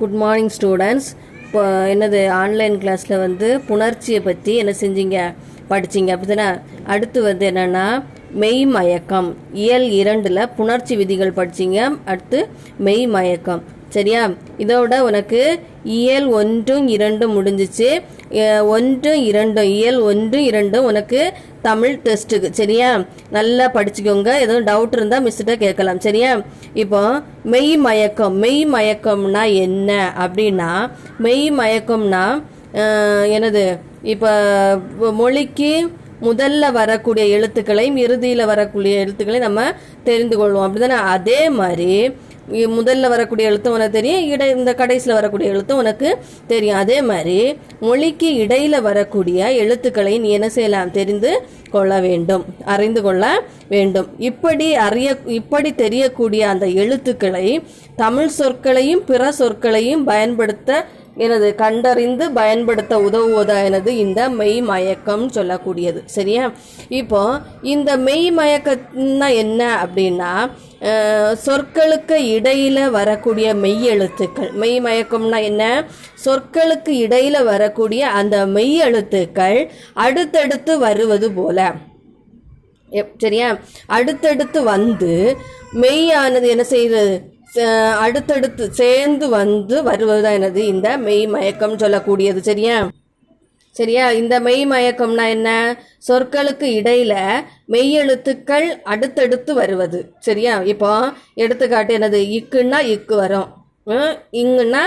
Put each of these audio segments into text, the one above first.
Good morning students இப்போ என்னது online கிளாஸில் வந்து புணர்ச்சியை பற்றி என்ன செஞ்சீங்க? படிச்சீங்க. அப்படிதானே? அடுத்து வந்து என்னென்னா மெய் மயக்கம். இயல் இரண்டில் புணர்ச்சி விதிகள் படிச்சிங்க. அடுத்து மெய் மயக்கம். சரியா? இதோட உனக்கு இயல் ஒன்றும் இரண்டும் முடிஞ்சிச்சு. ஒன்றும் இரண்டும் இயல் ஒன்றும் இரண்டும் உனக்கு தமிழ் டெஸ்ட்டுக்கு சரியா? நல்லா படிச்சுக்கோங்க. எதுவும் டவுட் இருந்தால் மிஸ்கிட்ட கேட்கலாம். சரியா? இப்போ மெய் மயக்கம். மெய் மயக்கம்னா என்ன? அப்படின்னா மெய் மயக்கம்னா எனது என்னது? இப்போ மொழிக்கு முதல்ல வரக்கூடிய எழுத்துக்களையும் இறுதியில் வரக்கூடிய எழுத்துக்களையும் நம்ம தெரிந்து கொள்வோம். அப்படிதானே? அதே மாதிரி முதல்ல வரக்கூடிய எழுத்தும் உனக்கு தெரியும் இடை இந்த கடைசியில் வரக்கூடிய எழுத்தும் உனக்கு தெரியும். அதே மாதிரி மொழிக்கு இடையில வரக்கூடிய எழுத்துக்களை நீ என்ன செய்யலாம்? தெரிந்து கொள்ள வேண்டும். அறிந்து கொள்ள வேண்டும். இப்படி அறிய இப்படி தெரியக்கூடிய அந்த எழுத்துக்களை தமிழ் சொற்களையும் பிற சொற்களையும் பயன்படுத்த எனது கண்டறிந்து பயன்படுத்த உதவுவதா எனது இந்த மெய் மயக்கம் சொல்லக்கூடியது. சரியா? இப்போ இந்த மெய் மயக்கம்னா என்ன அப்படின்னா சொற்களுக்கு இடையில வரக்கூடிய மெய் எழுத்துக்கள். மெய் மயக்கம்னா என்ன? சொற்களுக்கு இடையில வரக்கூடிய அந்த மெய் எழுத்துக்கள் அடுத்தடுத்து வருவது போல. எப்- சரியா? அடுத்தடுத்து வந்து மெய்யானது என்ன செய்யுது? அடுத்தடுத்து சேர்ந்து வந்து வருவதுதான் எனது இந்த மெய் மயக்கம் சொல்லக்கூடியது. சரியா? சரியா? இந்த மெய் மயக்கம்னா என்ன? சொற்களுக்கு இடையில மெய்யெழுத்துக்கள் அடுத்தடுத்து வருவது. சரியா? இப்போ எடுத்துக்காட்டு என்னது? இக்குன்னா இக்கு வரும். இங்குன்னா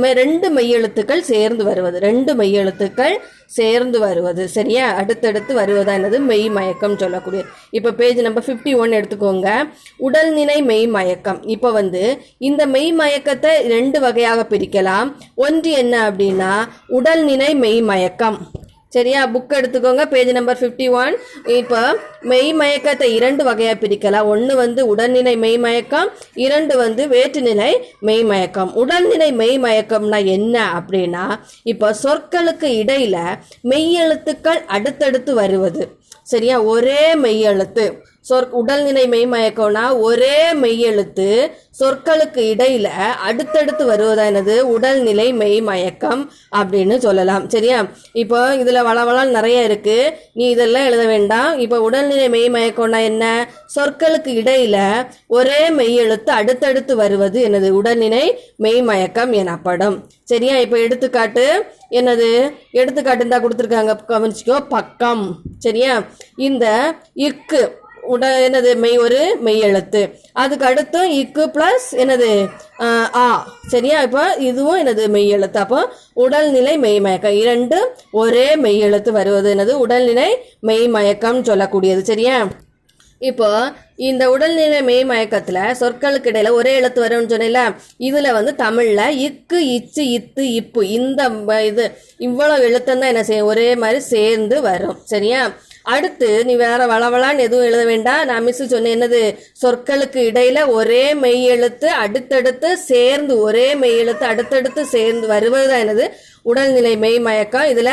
ரெண்டு மெய்யெழுத்துக்கள் சேர்ந்து வருவது. ரெண்டு மெய்யெழுத்துக்கள் சேர்ந்து வருவது. சரியா? அடுத்தடுத்து வருவதா என்னது? மெய் மயக்கம் சொல்லக்கூடிய. இப்போ பேஜ் நம்பர் ஃபிஃப்டி ஒன் எடுத்துக்கோங்க உடல்நிலை மெய் மயக்கம். இப்போ வந்து இந்த மெய் மயக்கத்தை ரெண்டு வகையாக பிரிக்கலாம். ஒன்று என்ன அப்படின்னா உடல்நிலை மெய் மயக்கம். சரியா? புக் எடுத்துக்கோங்க. பேஜ் நம்பர் ஃபிஃப்டி ஒன் இப்போ மெய் மயக்கத்தை இரண்டு வகையாக பிரிக்கலாம். ஒன்று வந்து உடல்நிலை மெய் மயக்கம் இரண்டு வந்து வேற்றுநிலை மெய் மயக்கம். உடல்நிலை மெய் மயக்கம்னா என்ன அப்படின்னா இப்போ சொற்களுக்கு இடையில மெய்யெழுத்துக்கள் அடுத்தடுத்து வருவது. சரியா? ஒரே மெய்யெழுத்து சொற் உடல்நிலை மெய் மயக்கம்னா ஒரே மெய்யெழுத்து சொற்களுக்கு இடையில அடுத்தடுத்து வருவதா வருவதானது உடல்நிலை மெய் மயக்கம் அப்படின்னு சொல்லலாம். சரியா? இப்போ இதுல வளவளம் நிறைய இருக்கு. நீ இதெல்லாம் எழுத வேண்டாம். இப்போ உடல்நிலை மெய் மயக்கம்னா என்ன? சொற்களுக்கு இடையில ஒரே மெய்யெழுத்து அடுத்தடுத்து வருவது எனது உடல்நிலை மெய் மயக்கம் எனப்படும். சரியா? இப்போ எடுத்துக்காட்டு என்னது? எடுத்துக்காட்டு தான் கொடுத்துருக்காங்க. கவனிச்சிக்கோ. பக்கம். சரியா? இந்த இக்கு உட என்னது மெய் ஒரு மெய் எழுத்து. அதுக்கு அடுத்து இக்கு ப்ளஸ் என்னது ஆ. சரியா? இப்போ இதுவும் எனது மெய் எழுத்து. அப்போ உடல்நிலை மெய் மயக்கம். இரண்டு ஒரே மெய் எழுத்து வருவது எனது உடல்நிலை மெய்மயக்கம் சொல்லக்கூடியது. சரியா? இப்போ இந்த உடல்நிலை மெய் மயக்கத்தில் சொற்களுக்கு இடையில ஒரே எழுத்து வரும்னு சொன்னேன்ல இதில் வந்து தமிழில் இக்கு இச்சு இத்து இப்பு. இந்த இது இவ்வளோ எழுத்தம் தான் என்ன செய்யும்? ஒரே மாதிரி சேர்ந்து வரும். சரியா? அடுத்து நீ வேற வளவளான்னு எதுவும் எழுத வேண்டாம். நான் மிஸ் சொன்னேன் என்னது சொற்களுக்கு இடையில ஒரே மெய் எழுத்து அடுத்தடுத்து சேர்ந்து ஒரே மெய் எழுத்து அடுத்தடுத்து சேர்ந்து வருவது தான் என்னது? உடல்நிலை மெய் மயக்கம். இதுல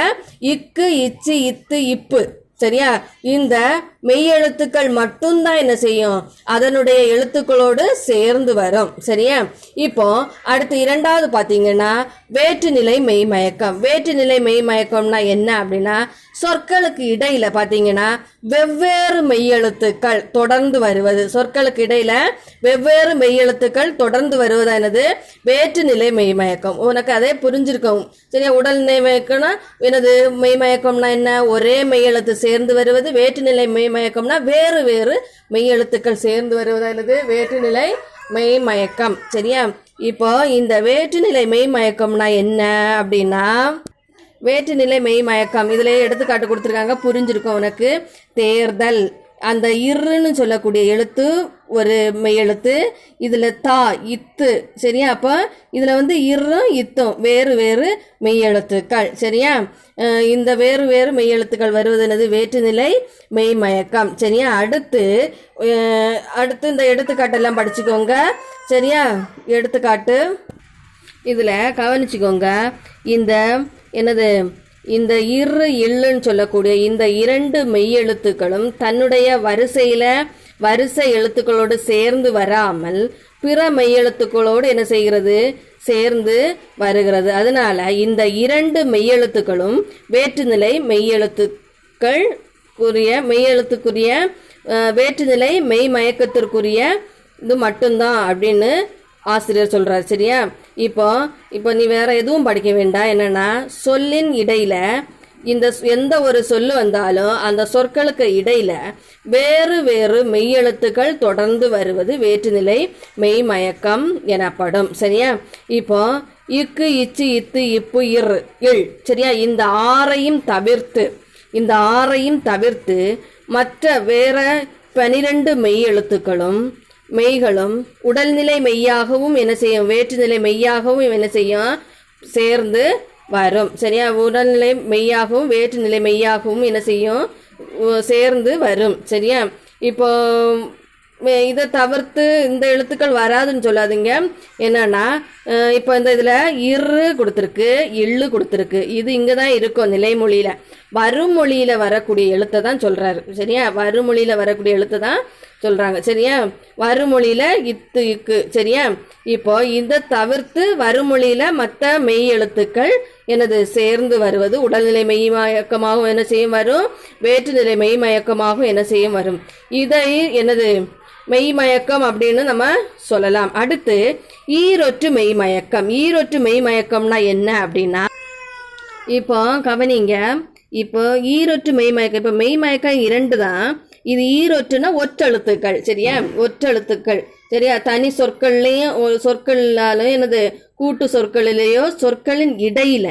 இக்கு இச்சு இத்து இப்பு. சரியா? இந்த மெய் எழுத்துக்கள் மட்டும்தான் என்ன செய்யும்? அதனுடைய எழுத்துக்களோடு சேர்ந்து வரும். சரியா? இப்போ அடுத்து இரண்டாவது பார்த்தீங்கன்னா வேற்றுநிலை மெய் மயக்கம். வேற்றுநிலை மெய் மயக்கம்னா என்ன அப்படின்னா சொற்களுக்கு இடையில பார்த்தீங்கன்னா வெவ்வேறு மெய்யெழுத்துக்கள் தொடர்ந்து வருவது. சொற்களுக்கு இடையில வெவ்வேறு மெய்யெழுத்துக்கள் தொடர்ந்து வருவதானது வேற்றுநிலை மெய்மயக்கம். உனக்கு அதே புரிஞ்சிருக்கும். சரியா? உடல்நிலை மயக்கம்னா எனது மெய்மயக்கம்னா என்ன? ஒரே மெய்யெழுத்து சேர்ந்து வருவது. வேற்றுநிலை மெய்மயக்கம்னா வேறு வேறு மெய்யெழுத்துக்கள் சேர்ந்து வருவதானது வேற்றுநிலை மெய்மயக்கம். சரியா? இப்போ இந்த வேற்றுநிலை மெய்மயக்கம்னா என்ன அப்படின்னா வேற்றுநிலை மெய் மயக்கம். இதில் எடுத்துக்காட்டு கொடுத்துருக்காங்க. புரிஞ்சிருக்கும் உனக்கு. தேர்தல். அந்த இருன்னு சொல்லக்கூடிய எழுத்து ஒரு மெய் எழுத்து இதில் தா இத்து. சரியா? அப்போ இதில் வந்து இரும் இத்தும். வேறு வேறு மெய் எழுத்துக்கள். சரியா? இந்த வேறு வேறு மெய் எழுத்துக்கள் வருவது என்னது? வேற்றுநிலை மெய் மயக்கம். சரியா? அடுத்து அடுத்து இந்த எடுத்துக்காட்டெல்லாம் படிச்சுக்கோங்க. சரியா? எடுத்துக்காட்டு. இதில் கவனிச்சுக்கோங்க. இந்த என்னது இந்த இரு இல்லுன்னு சொல்லக்கூடிய இந்த இரண்டு மெய்யெழுத்துக்களும் தன்னுடைய வரிசையில் வரிசை எழுத்துக்களோடு சேர்ந்து வராமல் பிற மெய்யெழுத்துக்களோடு என்ன செய்கிறது? சேர்ந்து வருகிறது. அதனால இந்த இரண்டு மெய்யெழுத்துக்களும் வேற்றுநிலை மெய்யெழுத்துக்கள் உரிய மெய்யெழுத்துக்குரிய வேற்றுநிலை மெய் மயக்கத்திற்குரிய இது மட்டும்தான் அப்படின்னு ஆசிரியர் சொல்கிறார் சரியா? இப்போ இப்போ நீ வேற எதுவும் படிக்க வேண்டாம் என்னன்னா சொல்லின் இடையில இந்த எந்த ஒரு சொல்லு வந்தாலும் அந்த சொற்களுக்கு இடையில வேறு வேறு மெய்யெழுத்துக்கள் தொடர்ந்து வருவது வேற்றுநிலை மெய்மயக்கம் எனப்படும் சரியா? இப்போ இக்கு இச்சு இத்து இப்பு இர் இல் சரியா? இந்த ஆறையும் தவிர்த்து இந்த ஆறையும் தவிர்த்து மற்ற வேற பனிரெண்டு மெய் எழுத்துக்களும் மெய்களும் உடல்நிலை மெய்யாகவும் என்ன செய்யும் வேற்றுநிலை மெய்யாகவும் என்ன செய்யும்? சேர்ந்து வரும். சரியா? உடல்நிலை மெய்யாகவும் வேற்றுநிலை மெய்யாகவும் என்ன செய்யும்? சேர்ந்து வரும். சரியா? இப்போ இதை தவிர்த்து இந்த எழுத்துக்கள் வராதுன்னு சொல்லாதீங்க. என்னன்னா இப்போ இந்த இதில் இரு கொடுத்துருக்கு எள்ளு கொடுத்துருக்கு. இது இங்கே தான் இருக்கும் நிலைமொழியில். வருமொழியில் வரக்கூடிய எழுத்தை தான் சொல்கிறாரு சரியா? வருமொழியில் வரக்கூடிய எழுத்தை தான் சொல்கிறாங்க சரியா? வறுமொழியில் இத்து இக்கு. சரியா? இப்போ இதை தவிர்த்து வருமொழியில் மற்ற மெய் எழுத்துக்கள் எனது சேர்ந்து வருவது உடல்நிலை மெய் மயக்கமாகவும் என்ன செய்யும் வரும் வேற்றுநிலை மெய் மயக்கமாகவும் என்ன செய்யும் வரும். இதை எனது மெய் மயக்கம் அப்படின்னு நம்ம சொல்லலாம். அடுத்து ஈரொற்று மெய் மயக்கம். ஈரொற்று மெய் மயக்கம்னா என்ன அப்படின்னா இப்போ கவனிங்க. இப்போ ஈரொற்று மெய் மயக்கம். இப்போ மெய் மயக்கம் இரண்டு தான். இது ஈரொற்றுனா ஒற்றெழுத்துக்கள் சரியா? ஒற்றெழுத்துக்கள் சரியா? தனி சொற்கள்லையும் ஒரு சொற்களாலும் எனது கூட்டு சொற்களிலேயோ சொற்களின் இடையில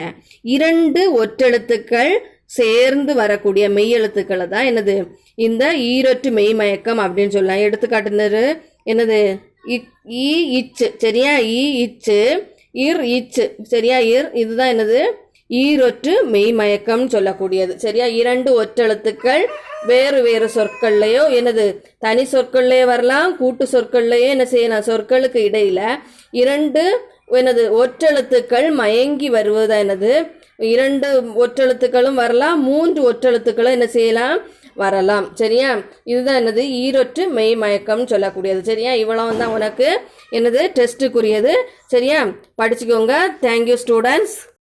இரண்டு ஒற்றெழுத்துக்கள் சேர்ந்து வரக்கூடிய மெய்யெழுத்துக்களை தான் எனது இந்த ஈரொற்று மெய் மயக்கம் அப்படின்னு சொல்லலாம். எடுத்துக்காட்டுனரு என்னது? இ- ஈ இச்சு சரியா? ஈ இச்சு இர் இச்சு சரியா? இர் இதுதான் என்னது? ஈரொற்று மெய்மயக்கம் சொல்லக்கூடியது. சரியா? இரண்டு ஒற்றெழுத்துக்கள் வேறு வேறு சொற்கள்லையோ என்னது தனி சொற்கள்லேயே வரலாம் கூட்டு சொற்கள்லேயோ என்ன செய்யலாம் சொற்களுக்கு இடையில இரண்டு எனது ஒற்றெழுத்துக்கள் மயங்கி வருவதா எனது இரண்டு ஒற்றெழுத்துக்களும் வரலாம் மூன்று ஒற்றெழுத்துக்களும் என்ன செய்யலாம் வரலாம். சரியா? இதுதான் என்னது ஈரொற்று மெய் மயக்கம் சொல்லக்கூடியது. சரியா? இவ்வளவு தான் உனக்கு என்னது டெஸ்ட்டுக்குரியது சரியா? படிச்சுக்கோங்க. Thank you students